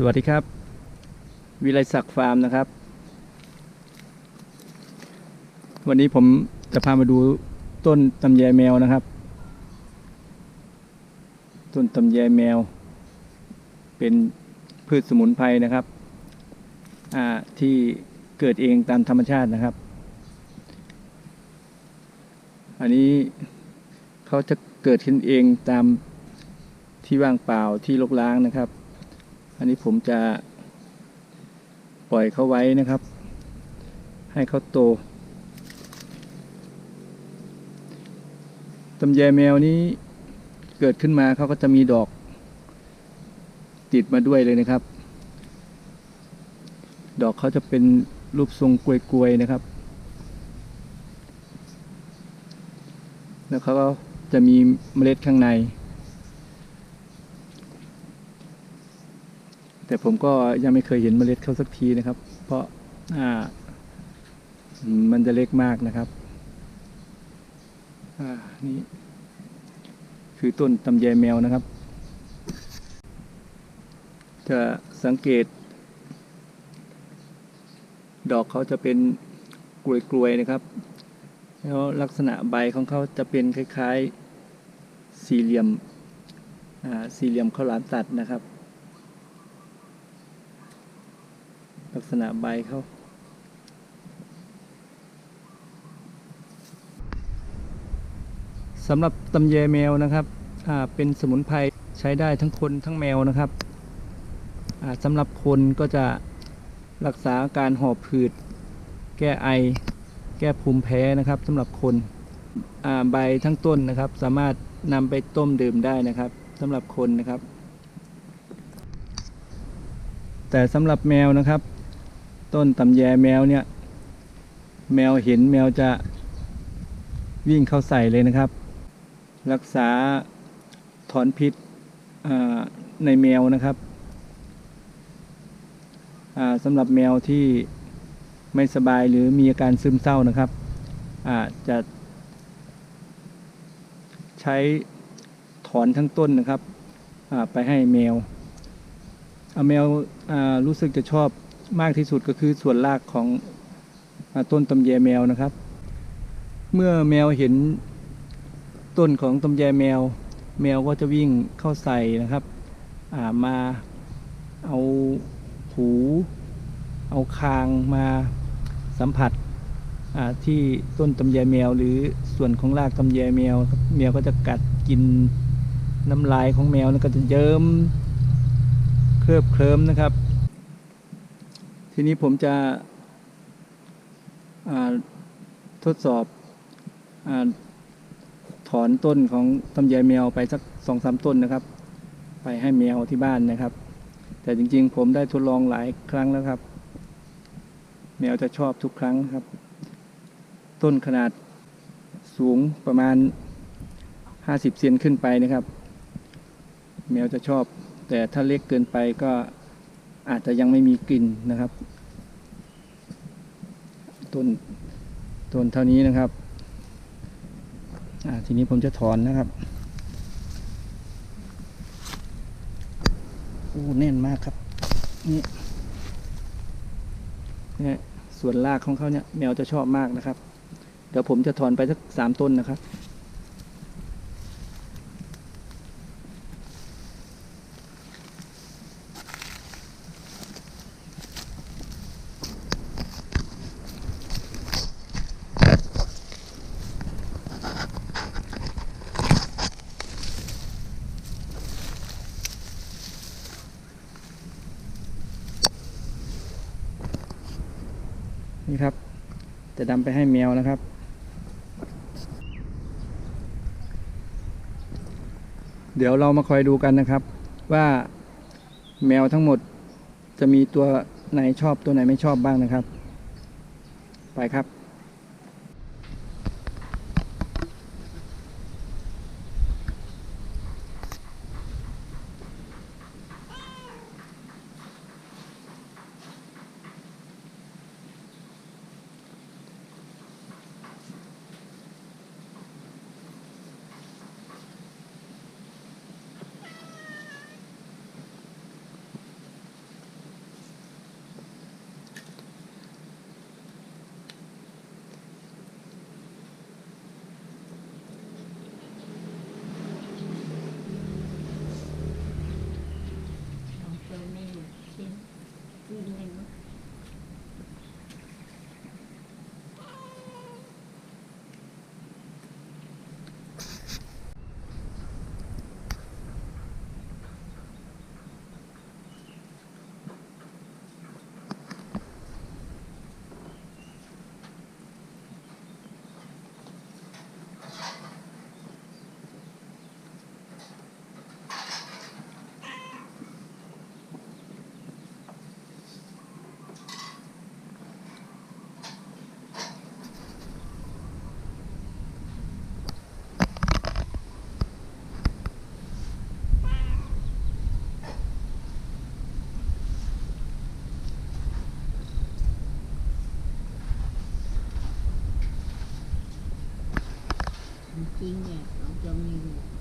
สวัสดีครับ วิไลศักดิ์ฟาร์มนะครับ วันนี้ผมจะพามาดูต้นตำแยแมวนะครับ ต้นตำแยแมว เป็นพืชสมุนไพรนะครับที่เกิดเองตามธรรมชาตินะครับ อันนี้เขาจะเกิดขึ้นเองตามที่ว่างเปล่าที่รกร้างนะครับ อันนี้ผมจะปล่อยเขาไว้นะครับ ให้เขาโตตำแยแมวนี้เกิดขึ้นมาเขาก็จะมีดอกติดมาด้วยเลยนะครับ ดอกเขาจะเป็นรูปทรงกลวยๆนะครับ แล้วเขาก็จะมีเมล็ดข้างใน แต่ผมก็ยังไม่เคยเห็นเมล็ดเขาสักทีนะครับ เพราะอ่ามันจะเล็กมากนะครับอ่านี่ คือต้นตำแยแมวนะครับ จะสังเกต ดอกเขาจะเป็นกลวยๆนะครับ แล้วลักษณะใบของเขาจะเป็นคล้าย ๆ สี่เหลี่ยมอ่าสี่เหลี่ยมข้าวหลามตัดนะครับ ลัก ษณะใบเขาสำหรับตำแยแมวนะครับเป็นสมุนไพรใช้ได้ทั้งคนทั้งแมวนะครับสำหรับคนก็จะรักษาอาการหอบผืด แก้ไอ แก้ภูมิแพ้นะครับสำหรับคนใบทั้งต้นนะครับ สามารถนำไปต้มดื่มได้นะครับสำหรับคนนะครับ แต่สำหรับแมวนะครับ ต้นตำแยแมวเนี่ย แมวเห็นแมวจะวิ่งเข้าใส่เลยนะครับ รักษาถอนพิษในแมวนะครับสำหรับแมวที่ไม่สบายหรือมีอาการซึมเศร้านะครับอาจะใช้ถอนทั้งต้นนะครับไปให้แมวอ่าแมวรู้สึกจะชอบ มากที่สุดก็คือส่วนรากของต้นตำแยแมวนะครับ เมื่อแมวเห็นต้นของตำแยแมว แมวก็จะวิ่งเข้าใส่นะครับามาเอาหูเอาคางมาสัมผัสที่ต้นตำแยแมว หรือส่วนของรากตำแยแมวแมวก็จะกัดกินน้ำลายของแมวแล้วก็จะเยิ้มเคลือบเคลิ้มนะครับ ทีนี้ผมจะทดสอบอถอนต้นของตำแยแมวไปสักสองสามต้นนะครับ ไปให้แมวที่บ้านนะครับ แต่จริงๆ ผมได้ทดลองหลายครั้งแล้วครับ แมวจะชอบทุกครั้งครับ ต้นขนาดสูงประมาณ 50 เซนขึ้นไปนะครับ แมวจะชอบ แต่ถ้าเล็กเกินไปก็อาจจะยังไม่มีกลิ่นนะครับ ต้นต้นเท่านี้นะครับอ่าทีนี้ผมจะถอนนะครับโอ้แน่นมากครับ นี่เนี่ยส่วนรากของเขาเนี่ยแมวจะชอบมากนะครับ เดี๋ยวผมจะถอนไปสักสามต้นนะครับ นี่ครับ จะดำไปให้แมวนะครับ เดี๋ยวเรามาคอยดูกันนะครับ ว่าแมวทั้งหมดจะมีตัวไหนชอบตัวไหนไม่ชอบบ้างนะครับ ไปครับ 很经典 phím.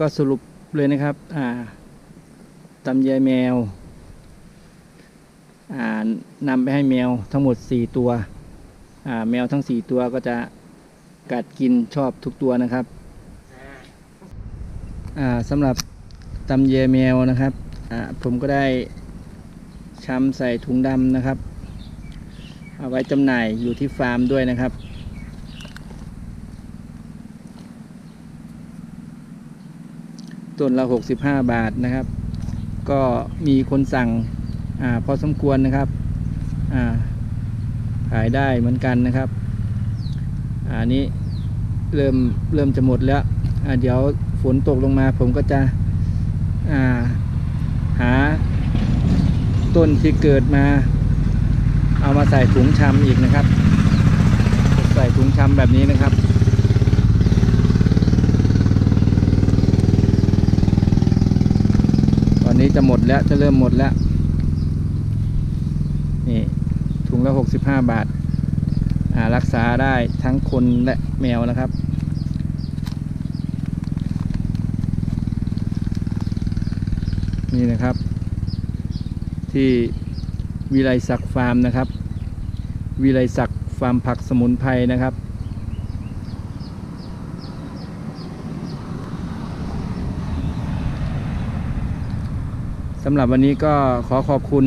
ก็สรุปเลยนะครับอ่าตำแยแมวอ่านำไปให้แมวทั้งหมด 4 ตัวอ่าแมวทั้ง 4 ตัวก็จะกัดกินชอบทุกตัวนะครับอ่าสำหรับตำแยแมวนะครับอ่าผมก็ได้ช้ำใส่ถุงดำนะครับ เอาไว้จำหน่ายอยู่ที่ฟาร์มด้วยนะครับ ต้นละ 65 บาทนะครับ ก็มีคนสั่งอพอสมควรนะครับขายได้เหมือนกันนะครับอันนี้เริ่มเริ่มจะหมดแล้วเดี๋ยวฝนตกลงมาผมก็จะาหาต้นที่เกิดมา เอามาใส่ถุงชำอีกนะครับ ใส่ถุงชำแบบนี้นะครับ นี้จะหมดแล้วจะเริ่มหมดแล้ว นี่ถุงละ 65 บาทอ่ารักษาได้ทั้งคนและแมวนะครับ นี่นะครับ ที่วิไลศักดิ์ฟาร์มนะครับ วิไลศักดิ์ฟาร์มผักสมุนไพรนะครับ สำหรับวันนี้ก็ขอขอบคุณ